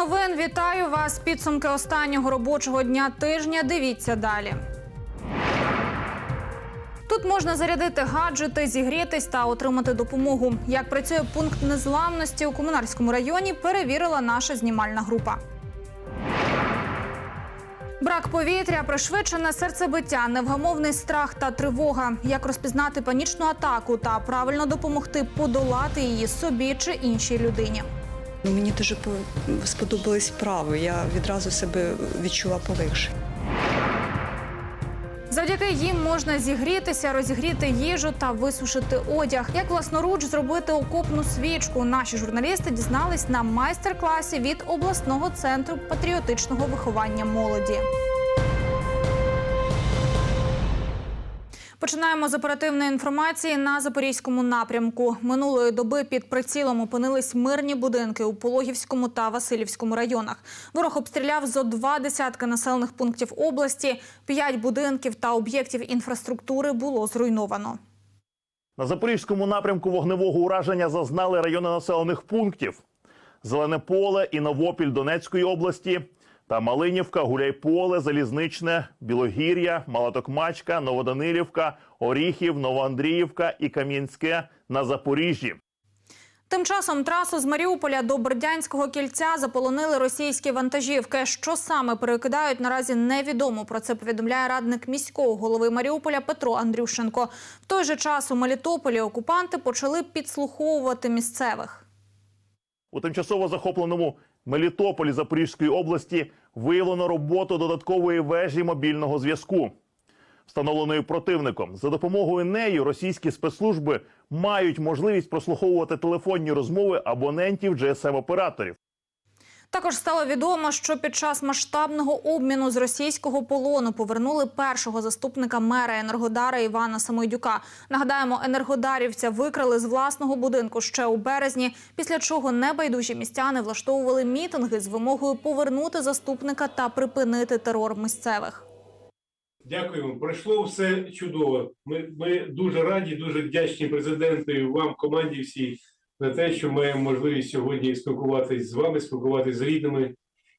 новин вітаю вас. Підсумки останнього робочого дня тижня. Дивіться далі. Тут можна зарядити гаджети, зігрітись та отримати допомогу. Як працює пункт незламності у комунарському районі, перевірила наша знімальна група. Брак повітря, пришвидшене серцебиття, невгамовний страх та тривога. Як розпізнати панічну атаку та правильно допомогти подолати її собі чи іншій людині. Мені дуже по- сподобались вправи. Я відразу себе відчула полегше. Завдяки їм можна зігрітися, розігріти їжу та висушити одяг. Як власноруч зробити окопну свічку? Наші журналісти дізнались на майстер-класі від обласного центру патріотичного виховання молоді. Починаємо з оперативної інформації на запорізькому напрямку. Минулої доби під прицілом опинились мирні будинки у Пологівському та Васильівському районах. Ворог обстріляв зо два десятки населених пунктів області. П'ять будинків та об'єктів інфраструктури було зруйновано. На запорізькому напрямку вогневого ураження зазнали райони населених пунктів: Зелене поле і Новопіль Донецької області та Малинівка, Гуляйполе, Залізничне, Білогір'я, Малатокмачка, Новоданилівка, Оріхів, Новоандріївка і Кам'янське на Запоріжжі. Тим часом трасу з Маріуполя до Бердянського кільця заполонили російські вантажівки. Що саме перекидають наразі невідомо. Про це повідомляє радник міського голови Маріуполя Петро Андрющенко. В той же час у Мелітополі окупанти почали підслуховувати місцевих. У тимчасово захопленому Мелітополі Запорізької області виявлено роботу додаткової вежі мобільного зв'язку, встановленої противником. За допомогою неї російські спецслужби мають можливість прослуховувати телефонні розмови абонентів GSM-операторів. Також стало відомо, що під час масштабного обміну з російського полону повернули першого заступника мера Енергодара Івана Самойдюка. Нагадаємо, енергодарівця викрали з власного будинку ще у березні, після чого небайдужі містяни влаштовували мітинги з вимогою повернути заступника та припинити терор місцевих. Дякуємо. Пройшло все чудово. Ми, ми дуже раді, дуже вдячні президенту і вам, команді всій, за те, що маємо можливість сьогодні спілкуватися з вами, спілкуватися з рідними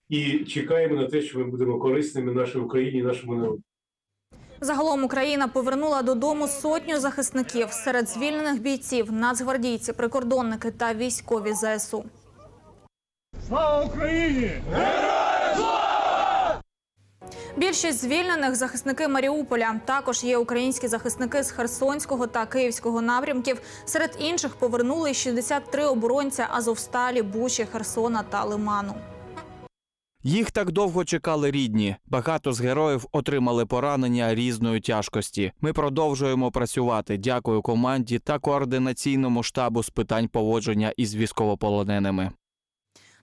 і чекаємо на те, що ми будемо корисними нашій Україні, нашому народу. Загалом Україна повернула додому сотню захисників серед звільнених бійців, нацгвардійці, прикордонники та військові ЗСУ. Слава Україні! Більшість звільнених захисники Маріуполя. Також є українські захисники з Херсонського та Київського напрямків. Серед інших повернули й 63 оборонця Азовсталі, Бучі, Херсона та Лиману. Їх так довго чекали рідні. Багато з героїв отримали поранення різної тяжкості. Ми продовжуємо працювати. Дякую команді та координаційному штабу з питань поводження із військовополоненими.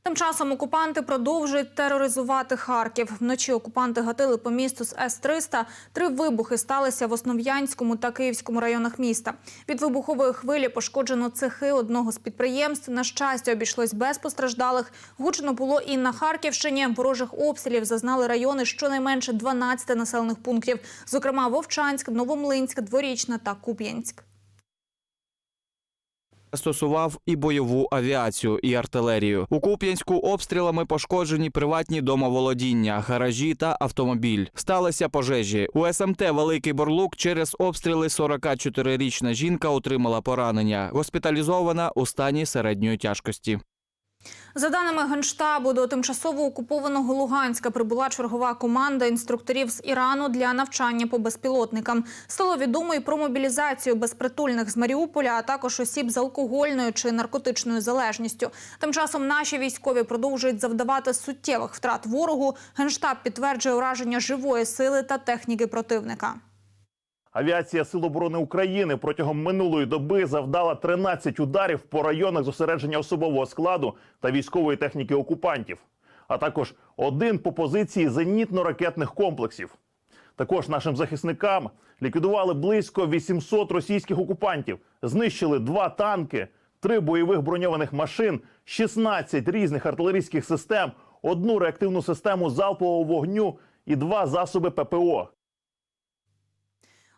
Тим часом окупанти продовжують тероризувати Харків. Вночі окупанти гатили по місту з С-300. Три вибухи сталися в Основ'янському та Київському районах міста. Від вибухової хвилі пошкоджено цехи одного з підприємств. На щастя, обійшлось без постраждалих. Гучно було і на Харківщині. Ворожих обстрілів зазнали райони щонайменше 12 населених пунктів, зокрема Вовчанськ, Новомлинськ, Дворічна та Куп'янськ. Стосував і бойову авіацію, і артилерію. У Куп'янську обстрілами пошкоджені приватні домоволодіння, гаражі та автомобіль. Сталися пожежі. У СМТ Великий Борлук через обстріли 44-річна жінка отримала поранення. Госпіталізована у стані середньої тяжкості. За даними Генштабу, до тимчасово окупованого Луганська прибула чергова команда інструкторів з Ірану для навчання по безпілотникам. Стало відомо і про мобілізацію безпритульних з Маріуполя, а також осіб з алкогольною чи наркотичною залежністю. Тим часом наші військові продовжують завдавати суттєвих втрат ворогу. Генштаб підтверджує ураження живої сили та техніки противника. Авіація Сил оборони України протягом минулої доби завдала 13 ударів по районах зосередження особового складу та військової техніки окупантів, а також один по позиції зенітно-ракетних комплексів. Також нашим захисникам ліквідували близько 800 російських окупантів, знищили два танки, три бойових броньованих машин, 16 різних артилерійських систем, одну реактивну систему залпового вогню і два засоби ППО.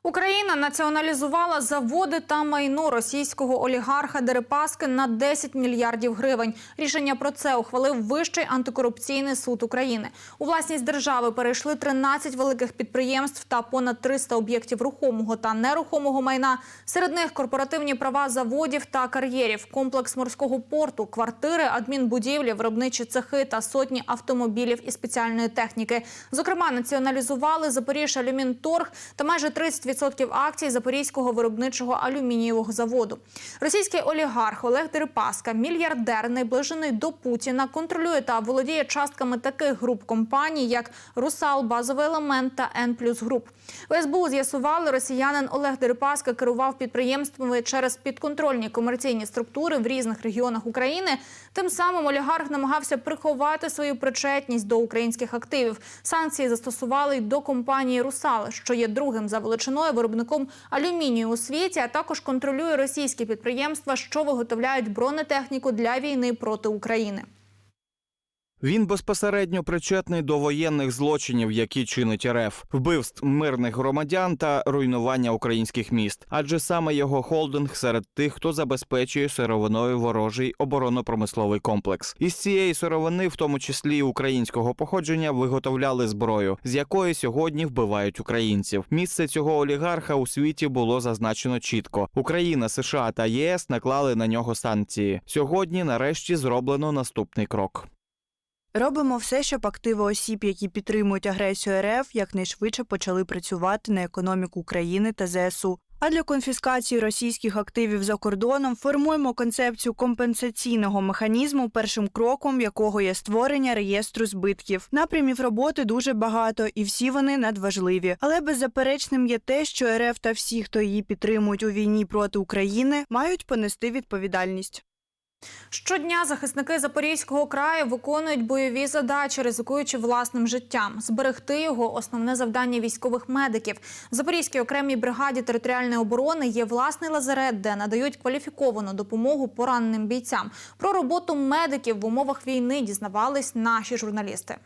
Україна націоналізувала заводи та майно російського олігарха Дерипаски на 10 мільярдів гривень. Рішення про це ухвалив Вищий антикорупційний суд України. У власність держави перейшли 13 великих підприємств та понад 300 об'єктів рухомого та нерухомого майна. Серед них корпоративні права заводів та кар'єрів, комплекс морського порту, квартири, адмінбудівлі, виробничі цехи та сотні автомобілів і спеціальної техніки. Зокрема, націоналізували Запоріжжя Алюмінторг та майже 30% акцій Запорізького виробничого алюмінієвого заводу. Російський олігарх Олег Дерипаска, мільярдер, найближений до Путіна, контролює та володіє частками таких груп компаній, як Русал, Базовий елемент та Н Груп. У СБУ з'ясували, росіянин Олег Дерипаска керував підприємствами через підконтрольні комерційні структури в різних регіонах України. Тим самим олігарх намагався приховати свою причетність до українських активів. Санкції застосували й до компанії Русал, що є другим за величиною виробником алюмінію у світі, а також контролює російські підприємства, що виготовляють бронетехніку для війни проти України. Він безпосередньо причетний до воєнних злочинів, які чинить РФ, вбивств мирних громадян та руйнування українських міст. Адже саме його холдинг серед тих, хто забезпечує сировиною ворожий оборонно-промисловий комплекс. Із цієї сировини, в тому числі українського походження, виготовляли зброю, з якої сьогодні вбивають українців. Місце цього олігарха у світі було зазначено чітко. Україна, США та ЄС наклали на нього санкції. Сьогодні, нарешті, зроблено наступний крок. Робимо все, щоб активи осіб, які підтримують агресію РФ, якнайшвидше почали працювати на економіку України та ЗСУ. А для конфіскації російських активів за кордоном формуємо концепцію компенсаційного механізму, першим кроком якого є створення реєстру збитків. Напрямів роботи дуже багато, і всі вони надважливі. Але беззаперечним є те, що РФ та всі, хто її підтримують у війні проти України, мають понести відповідальність. Щодня захисники Запорізького краю виконують бойові задачі, ризикуючи власним життям. Зберегти його основне завдання військових медиків. В Запорізькій окремій бригаді територіальної оборони є власний лазарет, де надають кваліфіковану допомогу пораненим бійцям. Про роботу медиків в умовах війни дізнавались наші журналісти.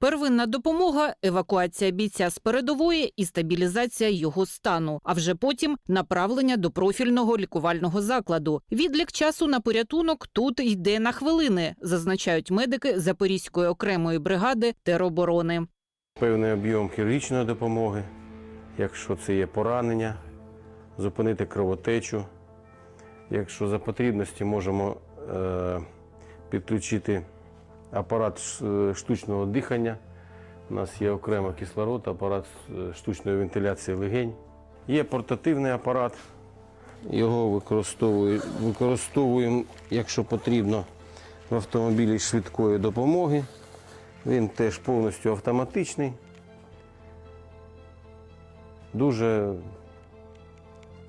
Первинна допомога, евакуація бійця з передової і стабілізація його стану. А вже потім направлення до профільного лікувального закладу. Відлік часу на порятунок тут йде на хвилини, зазначають медики Запорізької окремої бригади тероборони. певний об'єм хірургічної допомоги, якщо це є поранення, зупинити кровотечу. Якщо за потрібності можемо е, підключити апарат е, штучного дихання. У нас є окремо кислород, апарат е, штучної вентиляції легень. Є портативний апарат. Його використовую- використовуємо, якщо потрібно, в автомобілі швидкої допомоги. Він теж повністю автоматичний. Дуже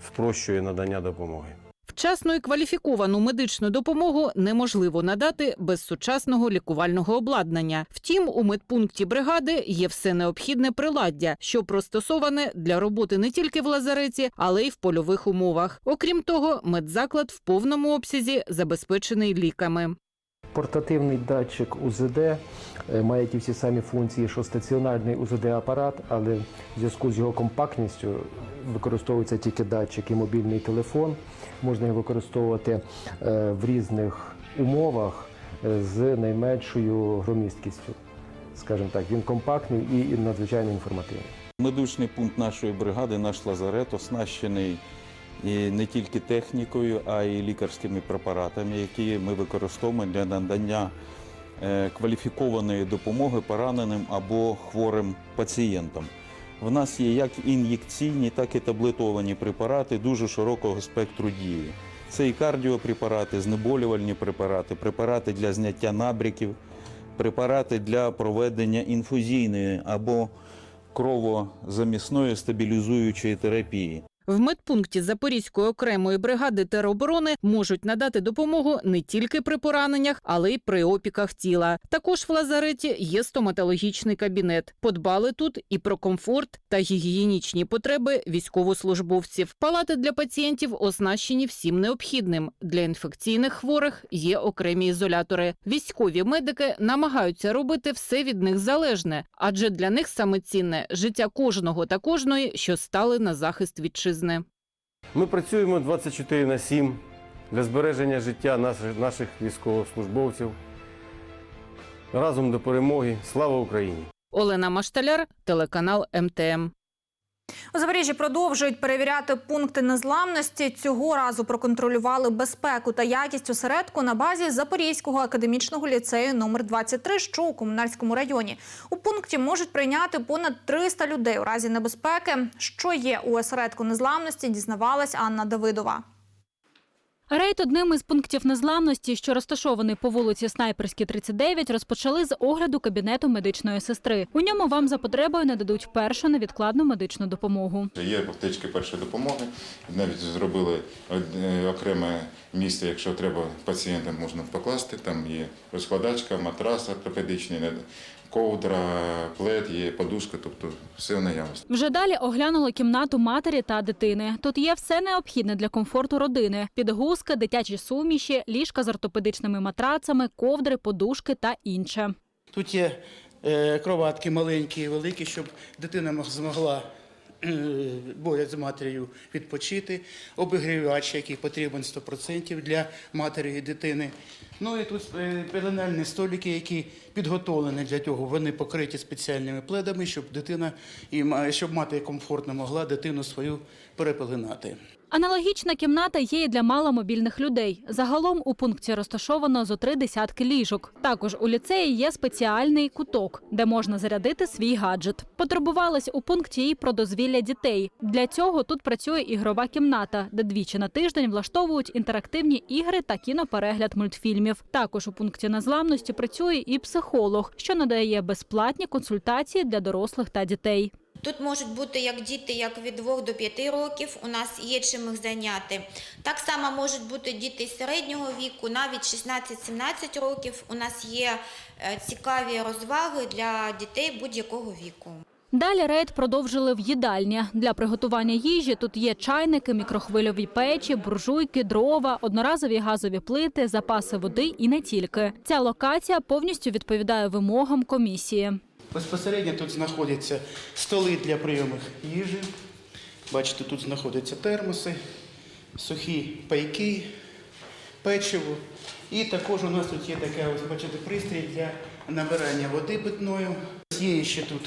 спрощує надання допомоги. Вчасну і кваліфіковану медичну допомогу неможливо надати без сучасного лікувального обладнання. Втім, у медпункті бригади є все необхідне приладдя, що пристосоване для роботи не тільки в лазареті, але й в польових умовах. Окрім того, медзаклад в повному обсязі забезпечений ліками. Портативний датчик УЗД е, має ті всі самі функції, що стаціонарний УЗД-апарат, але в зв'язку з його компактністю використовується тільки датчик і мобільний телефон. Можна його використовувати е, в різних умовах е, з найменшою громісткістю. Скажімо так, він компактний і надзвичайно інформативний. Медичний пункт нашої бригади, наш лазарет, оснащений і не тільки технікою, а й лікарськими препаратами, які ми використовуємо для надання е, кваліфікованої допомоги пораненим або хворим пацієнтам. В нас є як ін'єкційні, так і таблетовані препарати дуже широкого спектру дії. Це і кардіопрепарати, знеболювальні препарати, препарати для зняття набріків, препарати для проведення інфузійної або кровозамісної стабілізуючої терапії. В медпункті Запорізької окремої бригади тероборони можуть надати допомогу не тільки при пораненнях, але й при опіках тіла. Також в лазареті є стоматологічний кабінет. Подбали тут і про комфорт та гігієнічні потреби військовослужбовців. Палати для пацієнтів оснащені всім необхідним. Для інфекційних хворих є окремі ізолятори. Військові медики намагаються робити все від них залежне, адже для них саме цінне життя кожного та кожної, що стали на захист вітчизни. Ми працюємо 24 на 7 для збереження життя наших, наших військовослужбовців. Разом до перемоги. Слава Україні! Олена Машталяр, телеканал МТМ. У Запоріжжі продовжують перевіряти пункти незламності. Цього разу проконтролювали безпеку та якість осередку на базі Запорізького академічного ліцею номер 23, що у комунальському районі. У пункті можуть прийняти понад 300 людей у разі небезпеки. Що є у осередку незламності, дізнавалась Анна Давидова. Рейд одним із пунктів незламності, що розташований по вулиці Снайперській, 39, розпочали з огляду кабінету медичної сестри. У ньому вам за потребою нададуть першу невідкладну медичну допомогу. Є аптечки першої допомоги. Навіть зробили окреме місце, якщо треба пацієнтам можна покласти. Там є розкладачка, матрас ортопедичний, ковдра, плед, є подушка, тобто все в наявності. Вже далі оглянули кімнату матері та дитини. Тут є все необхідне для комфорту родини: підгузки, дитячі суміші, ліжка з ортопедичними матрацами, ковдри, подушки та інше. Тут є е, кроватки маленькі і великі, щоб дитина мог- змогла е, поряд з матір'ю відпочити, обігрівач, який потрібен 100% для матері і дитини. Ну і тут е, пеленальні столики, які підготовлені для цього. Вони покриті спеціальними пледами, щоб дитина і щоб мати комфортно могла дитину свою перепеленати. Аналогічна кімната є і для маломобільних людей. Загалом у пункті розташовано зо три десятки ліжок. Також у ліцеї є спеціальний куток, де можна зарядити свій гаджет. Потурбувались у пункті і про дозвілля дітей. Для цього тут працює ігрова кімната, де двічі на тиждень влаштовують інтерактивні ігри та кіноперегляд мультфільмів. Також у пункті незламності працює і психолог, що надає безплатні консультації для дорослих та дітей. Тут можуть бути як діти, як від 2 до 5 років. У нас є чим їх зайняти. Так само можуть бути діти середнього віку, навіть 16-17 років. У нас є е, цікаві розваги для дітей будь-якого віку. Далі рейд продовжили в їдальні. Для приготування їжі тут є чайники, мікрохвильові печі, буржуйки, дрова, одноразові газові плити, запаси води і не тільки. Ця локація повністю відповідає вимогам комісії. Безпосередньо тут знаходяться столи для прийому їжі. Бачите, тут знаходяться термоси, сухі пайки, печиво. І також у нас тут є таке, ось бачите, пристрій для набирання води питної. Є ще тут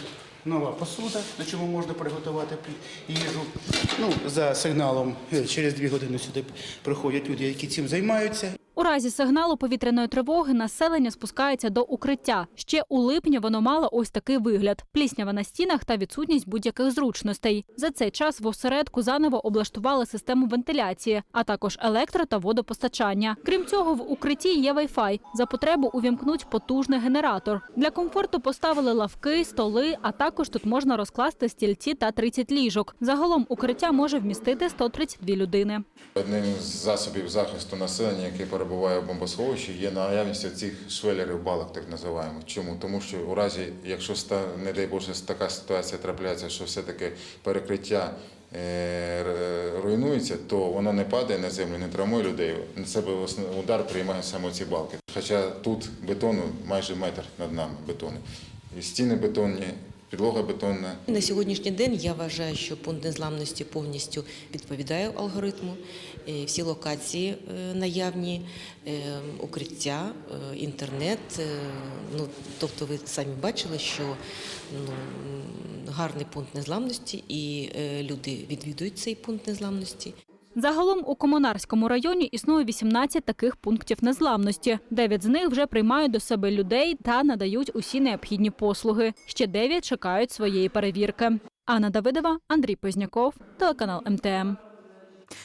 нова посуда, на чому можна приготувати їжу. Ну, за сигналом е, через дві години сюди приходять люди, які цим займаються. У разі сигналу повітряної тривоги населення спускається до укриття. Ще у липні воно мало ось такий вигляд: пліснява на стінах та відсутність будь-яких зручностей. За цей час в осередку заново облаштували систему вентиляції, а також електро та водопостачання. Крім цього, в укритті є Wi-Fi. За потребу увімкнуть потужний генератор. Для комфорту поставили лавки, столи, а також тут можна розкласти стільці та 30 ліжок. Загалом укриття може вмістити 132 людини. Одним з засобів захисту населення, яке перебуває в бомбосховищі, є наявність цих швелерів балок, так називаємо. Чому? Тому що у разі, якщо не дай Боже, така ситуація трапляється, що все-таки перекриття е, руйнується, то воно не падає на землю, не травмує людей. На себе удар приймає саме ці балки. Хоча тут бетону майже метр над нами бетону. І стіни бетонні, підлога бетонна. На сьогоднішній день я вважаю, що пункт незламності повністю відповідає алгоритму. Е, Всі локації е, наявні, е, укриття, інтернет. Ну, тобто ви самі бачили, що ну, гарний пункт незламності, і люди відвідують цей пункт незламності. Загалом у Комунарському районі існує 18 таких пунктів незламності. Дев'ять з них вже приймають до себе людей та надають усі необхідні послуги. Ще дев'ять чекають своєї перевірки. Анна Давидова, Андрій Позняков, телеканал МТМ.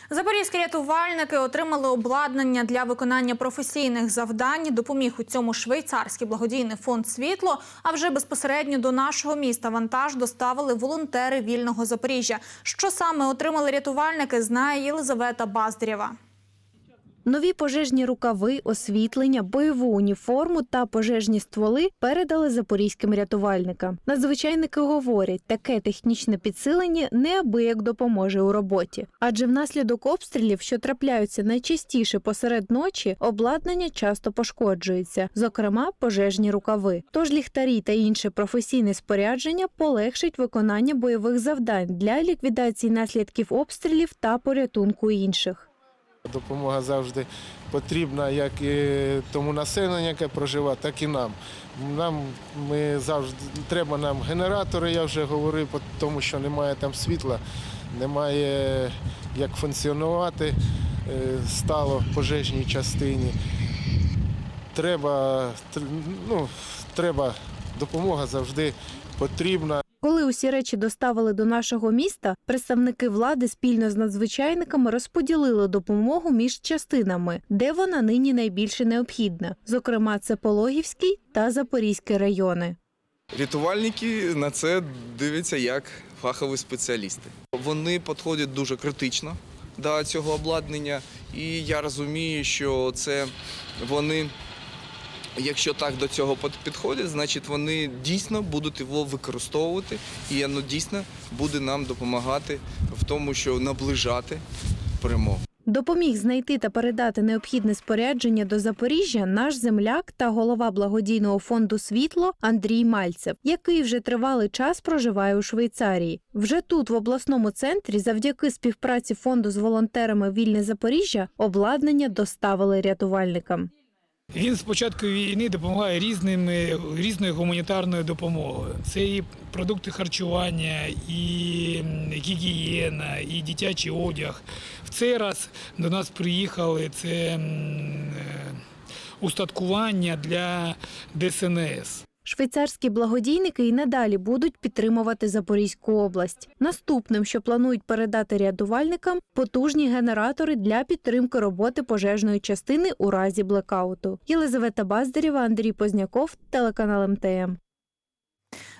Запорізькі рятувальники отримали обладнання для виконання професійних завдань. Допоміг у цьому швейцарський благодійний фонд Світло. А вже безпосередньо до нашого міста вантаж доставили волонтери вільного Запоріжжя. Що саме отримали рятувальники, знає Єлизавета Баздрєва. Нові пожежні рукави, освітлення, бойову уніформу та пожежні стволи передали запорізьким рятувальникам. Надзвичайники говорять, таке технічне підсилення неабияк допоможе у роботі, адже внаслідок обстрілів, що трапляються найчастіше посеред ночі, обладнання часто пошкоджується, зокрема пожежні рукави. Тож ліхтарі та інше професійне спорядження полегшить виконання бойових завдань для ліквідації наслідків обстрілів та порятунку інших. Допомога завжди потрібна як і тому населенню, яке проживає, так і нам. Нам ми завжди треба нам генератори, я вже говорив, тому що немає там світла, немає як функціонувати е, стало в пожежній частині. Треба, ну, треба допомога завжди потрібна. Коли усі речі доставили до нашого міста, представники влади спільно з надзвичайниками розподілили допомогу між частинами, де вона нині найбільше необхідна. Зокрема, це Пологівський та Запорізький райони. Рятувальники на це дивляться як фахові спеціалісти. Вони підходять дуже критично до цього обладнання, і я розумію, що це вони, якщо так до цього під- підходять, значить вони дійсно будуть його використовувати, і воно дійсно буде нам допомагати в тому, що наближати перемогу. Допоміг знайти та передати необхідне спорядження до Запоріжжя наш земляк та голова благодійного фонду Світло Андрій Мальцев, який вже тривалий час проживає у Швейцарії. Вже тут, в обласному центрі, завдяки співпраці фонду з волонтерами Вільне Запоріжжя, обладнання доставили рятувальникам. Він з початку війни допомагає різними різною гуманітарною допомогою. Це і продукти харчування, і гігієна, і дитячий одяг. В цей раз до нас приїхали це е, устаткування для ДСНС. Швейцарські благодійники і надалі будуть підтримувати Запорізьку область. Наступним, що планують передати рятувальникам, потужні генератори для підтримки роботи пожежної частини у разі блекауту. Єлизавета Баздарєва, Андрій Позняков, телеканал МТМ.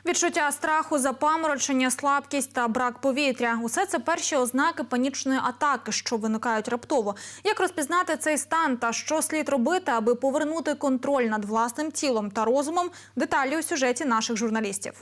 Відчуття страху, запаморочення, слабкість та брак повітря усе це перші ознаки панічної атаки, що виникають раптово. Як розпізнати цей стан та що слід робити, аби повернути контроль над власним тілом та розумом? Деталі у сюжеті наших журналістів.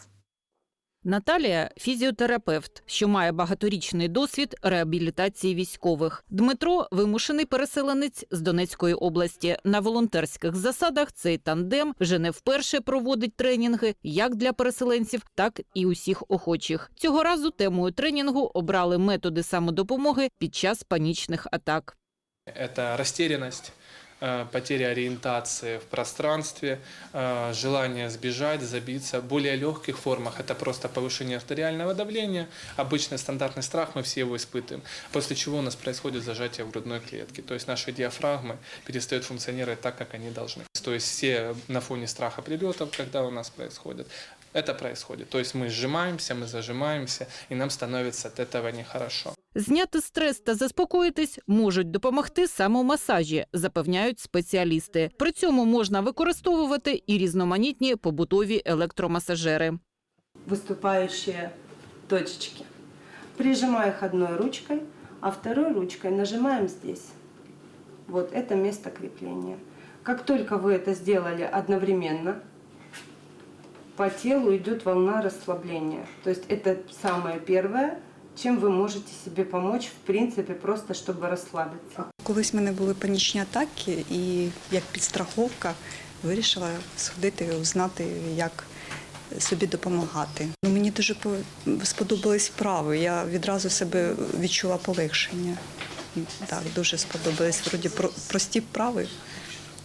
Наталія фізіотерапевт, що має багаторічний досвід реабілітації військових. Дмитро вимушений переселенець з Донецької області. На волонтерських засадах цей тандем вже не вперше проводить тренінги як для переселенців, так і усіх охочих. Цього разу темою тренінгу обрали методи самодопомоги під час панічних атак. Это растерянность, э, потеря ориентации в пространстве, э, желание сбежать, забиться. В более легких формах это просто повышение артериального давления. Обычный стандартный страх, мы все его испытываем. После чего у нас происходит зажатие в грудной клетке. То есть наши диафрагмы перестают функционировать так, как они должны. То есть все на фоне страха прилетов, когда у нас происходит, это происходит. То есть мы сжимаемся, мы зажимаемся, и нам становится от этого нехорошо. Зняти стрес та заспокоїтись можуть допомогти самомасажі, запевняють спеціалісти. При цьому можна використовувати і різноманітні побутові електромасажери. выступающие точечки. Прижимаю их одной ручкой, а второй ручкой нажимаем здесь. Вот это место крепления. Как только вы это сделали одновременно, по телу идет волна расслабления. То есть это самое первое, чем вы можете себе помочь, в принципе, просто чтобы расслабиться. Колись в мене були панічні атаки, і як підстраховка вирішила сходити, узнати, як собі допомагати. Ну, мені дуже сподобались вправи. Я відразу себе відчула полегшення. Так, дуже сподобались. Вроді прості вправи,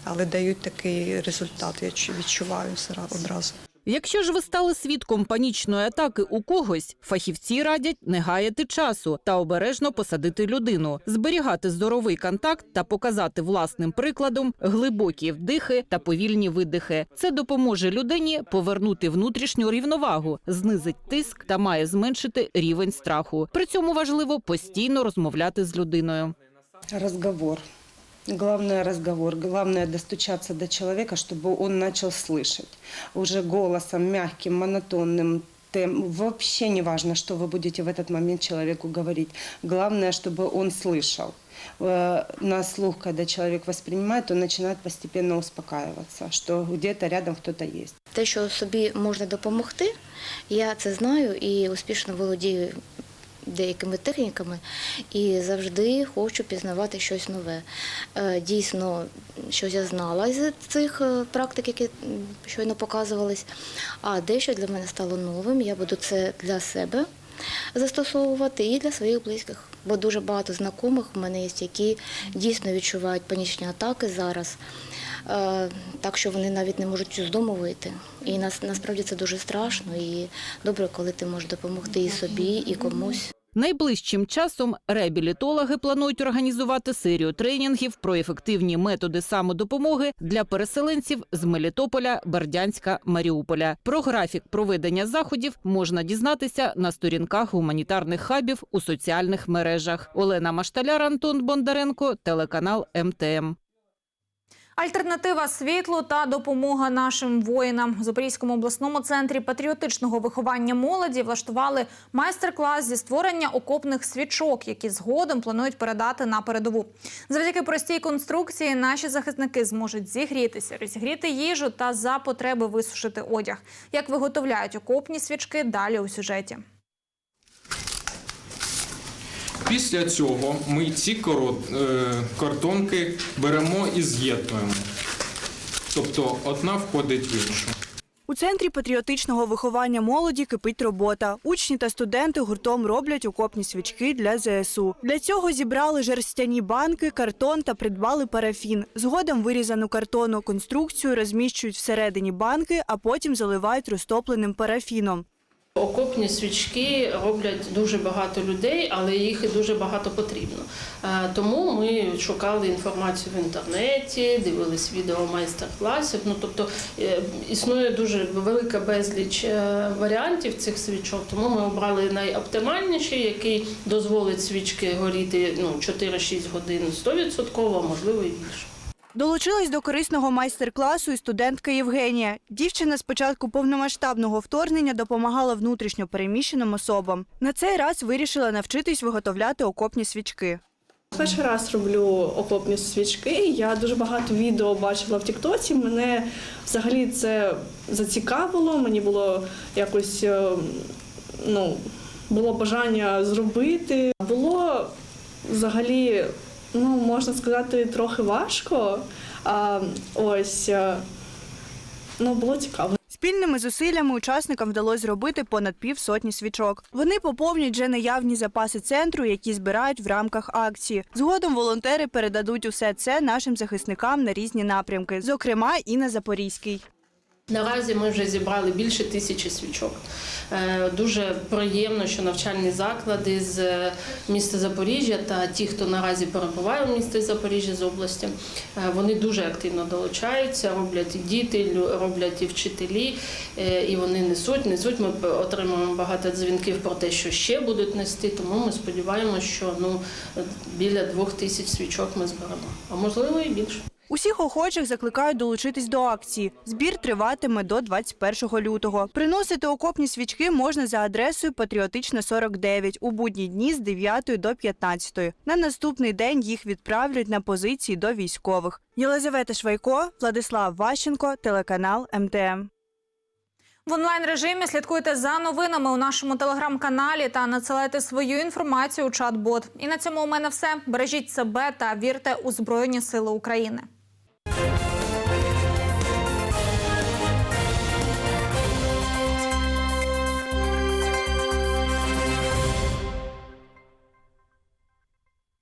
але дають такий результат. Я відчуваю одразу. Якщо ж ви стали свідком панічної атаки у когось, фахівці радять не гаяти часу та обережно посадити людину, зберігати здоровий контакт та показати власним прикладом глибокі вдихи та повільні видихи. Це допоможе людині повернути внутрішню рівновагу, знизить тиск та має зменшити рівень страху. При цьому важливо постійно розмовляти з людиною. Разговор. Главное разговор. Главное достучаться до человека, чтобы он начал слышать. Уже голосом, мягким, монотонным, тем. Вообще не важно, что вы будете в этот момент человеку говорить. Главное, чтобы он слышал. Э, На слух, когда человек воспринимает, он начинает постепенно успокаиваться, что где-то рядом кто-то есть. Те, що собі можна допомогти, я це знаю і успішно володію деякими техніками і завжди хочу пізнавати щось нове. Е, Дійсно, щось я знала з цих е, практик, які щойно показувались, а дещо для мене стало новим. Я буду це для себе застосовувати і для своїх близьких. Бо дуже багато знайомих у мене є, які дійсно відчувають панічні атаки зараз. Е, Так що вони навіть не можуть з дому вийти. І насправді це дуже страшно. І добре, коли ти можеш допомогти і собі, і комусь. Найближчим часом реабілітологи планують організувати серію тренінгів про ефективні методи самодопомоги для переселенців з Мелітополя, Бердянська, Маріуполя. Про графік проведення заходів можна дізнатися на сторінках гуманітарних хабів у соціальних мережах. Олена Машталяр, Антон Бондаренко, телеканал МТМ. Альтернатива світлу та допомога нашим воїнам в Запорізькому обласному центрі патріотичного виховання молоді влаштували майстер-клас зі створення окопних свічок, які згодом планують передати на передову. Завдяки простій конструкції наші захисники зможуть зігрітися, розігріти їжу та за потреби висушити одяг. Як виготовляють окопні свічки, далі у сюжеті. Після цього ми ці е, картонки беремо і з'єднуємо. Тобто одна входить в іншу. У центрі патріотичного виховання молоді кипить робота. Учні та студенти гуртом роблять окопні свічки для ЗСУ. Для цього зібрали жерстяні банки, картон та придбали парафін. Згодом вирізану картонну конструкцію розміщують всередині банки, а потім заливають розтопленим парафіном. Окопні свічки роблять дуже багато людей, але їх дуже багато потрібно. Е, Тому ми шукали інформацію в інтернеті, дивились відео майстер-класів. Ну тобто е, існує дуже велика безліч е, варіантів цих свічок. Тому ми обрали найоптимальніший, який дозволить свічки горіти ну 4-6 годин 100%, а можливо і більше. Долучилась до корисного майстер-класу і студентка Євгенія. Дівчина з початку повномасштабного вторгнення допомагала внутрішньо переміщеним особам. На цей раз вирішила навчитись виготовляти окопні свічки. Перший раз роблю окопні свічки. Я дуже багато відео бачила в Тіктоці. Мене взагалі це зацікавило. Мені було якось е, ну, було бажання зробити. Було взагалі, ну можна сказати, трохи важко. А ось е, ну було цікаво. Спільними зусиллями учасникам вдалося зробити понад півсотні свічок. Вони поповнять вже наявні запаси центру, які збирають в рамках акції. Згодом волонтери передадуть усе це нашим захисникам на різні напрямки, зокрема і на Запорізький. Наразі ми вже зібрали більше тисячі свічок. Е, Дуже приємно, що навчальні заклади з е, міста Запоріжжя та ті, хто наразі перебуває в місті Запоріжжя з області, е, вони дуже активно долучаються, роблять і діти, роблять і вчителі, і вони несуть, несуть. Ми отримуємо багато дзвінків про те, що ще будуть нести. Тому ми сподіваємося, що ну біля двох тисяч свічок ми зберемо, а можливо і більше. Усіх охочих закликають долучитись до акції. Збір триватиме до 21 лютого. Приносити окопні свічки можна за адресою Патріотична 49 у будні дні з 9 до 15. На наступний день їх відправлять на позиції до військових. Єлизавета Швайко, Владислав Ващенко, телеканал МТМ. В онлайн режимі слідкуйте за новинами у нашому телеграм-каналі та надсилайте свою інформацію у чат-бот. І на цьому у мене все. Бережіть себе та вірте у Збройні Сили України.